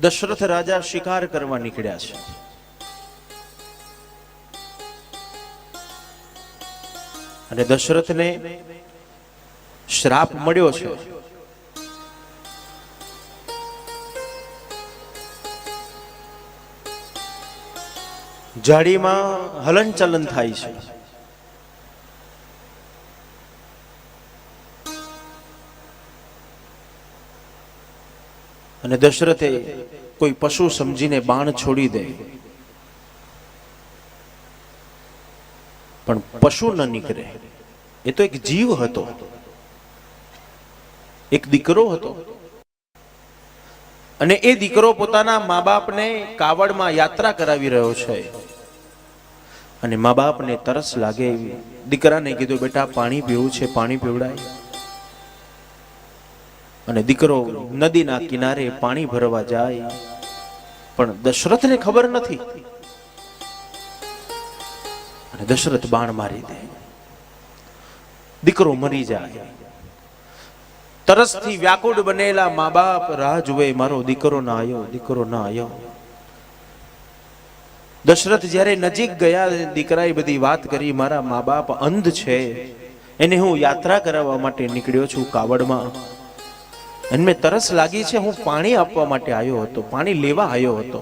દશરથ રાજા શિકાર કરવા નીકળ્યા છે. અને દશરથને શ્રાપ મળ્યો છે. જાડીમાં હલનચલન થાય છે. અને દશરથે કોઈ પશુ સમજીને બાણ છોડી દે. પણ પશુ ન નીકળે. એ તો એક જીવ હતો. એક દીકરો હતો. અને એ દીકરો પોતાના મા બાપને કાવડમાં યાત્રા કરાવી રહ્યો છે. અને મા બાપને તરસ લાગે એવી. દીકરાને કીધું, બેટા, પાણી પીવું છે, પાણી પીવડાય. અને દીકરો નદીના કિનારે પાણી ભરવા જાય. પણ દશરથને ખબર નથી. અને દશરથ બાણ મારી દે. દીકરો મરી જાય. તરસથી વ્યાકુળ બનેલા મા બાપ રાહ જુએ, મારો દીકરો ના આવ્યો દીકરો ના આવ્યો દશરથ જ્યારે નજીક ગયા, દીકરાએ બધી વાત કરી, મારા મા બાપ અંધ છે. એને હું યાત્રા કરાવવા માટે નીકળ્યો છું કાવડમાં. અને તરસ લાગી છે, હું પાણી આપવા માટે આવ્યો હતો, પાણી લેવા આવ્યો હતો.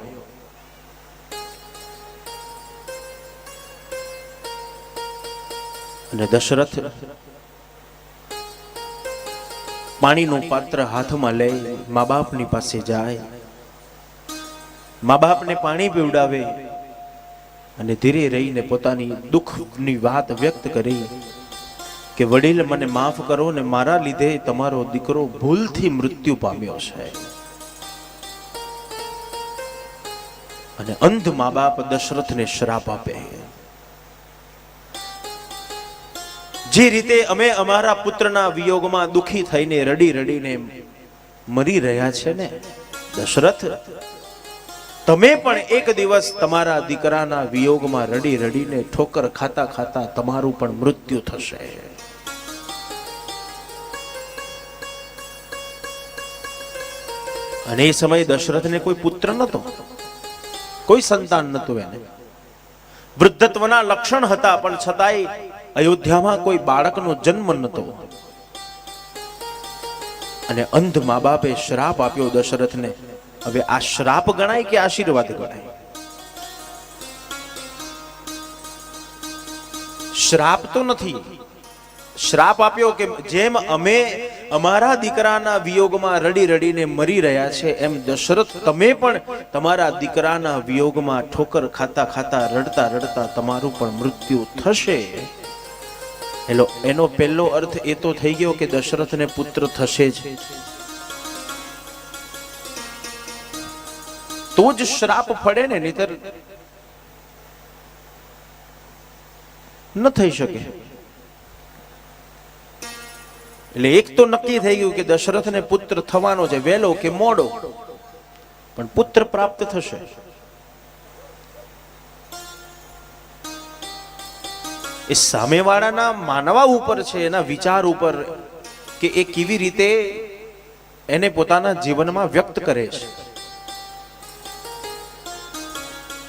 અને દશરથ પાણીનું પાત્ર હાથમાં લઈ મા બાપની પાસે જાય. મા બાપને પાણી પીવડાવે અને ધીરે રહીને પોતાની દુઃખની વાત વ્યક્ત કરી. કે વડીલ, મને માફ કરો ને મારા લીધે તમારો દીકરો ભૂલથી મૃત્યુ પામ્યો છે. અને અંધ મા બાપ દશરથને શ્રાપ આપે. જે રીતે અમે અમારા પુત્રના વિયોગમાં દુખી થઈને રડી રડીને મરી રહ્યા છે ને, દશરથ, તમે પણ એક દિવસ તમારા દીકરાના વિયોગમાં રડી રડીને ઠોકર ખાતા ખાતા તમારું પણ મૃત્યુ થશે. અને એ સમયે દશરથને કોઈ પુત્ર નતો કોઈ સંતાન નતું એને. વૃદ્ધત્વના લક્ષણ હતા, પણ છતાંય અયોધ્યામાં કોઈ બાળકનો જન્મ નતો અને અંધ મા બાપે શ્રાપ આપ્યો દશરથને. હવે આ શ્રાપ ગણાય કે આશીર્વાદ ગણાય? શ્રાપ તો નથી. શ્રાપ આપ્યો કે જેમ અમે અમારા દીકરાના વિયોગમાં રડી રડીને મરી રહ્યા છે, એમ દશરથ તમે પણ તમારા દીકરાના વિયોગમાં ઠોકર ખાતા ખાતા રડતા રડતા તમારું પણ મૃત્યુ થશે. એલો એનો પહેલો અર્થ એ તો થઈ ગયો કે દશરથને પુત્ર થશે જ. તો જ શ્રાપ ફળે ને, નહીતર ન થઈ શકે. એટલે એક તો નક્કી થઈ ગયું કે દશરથને પુત્ર થવાનો છે વહેલો કે મોડો. પણ પુત્ર પ્રાપ્ત થશે. એ સામેવાળાના માનવા ઉપર છે, એના વિચાર ઉપર કે એ કેવી રીતે એને પોતાના જીવનમાં વ્યક્ત કરે છે.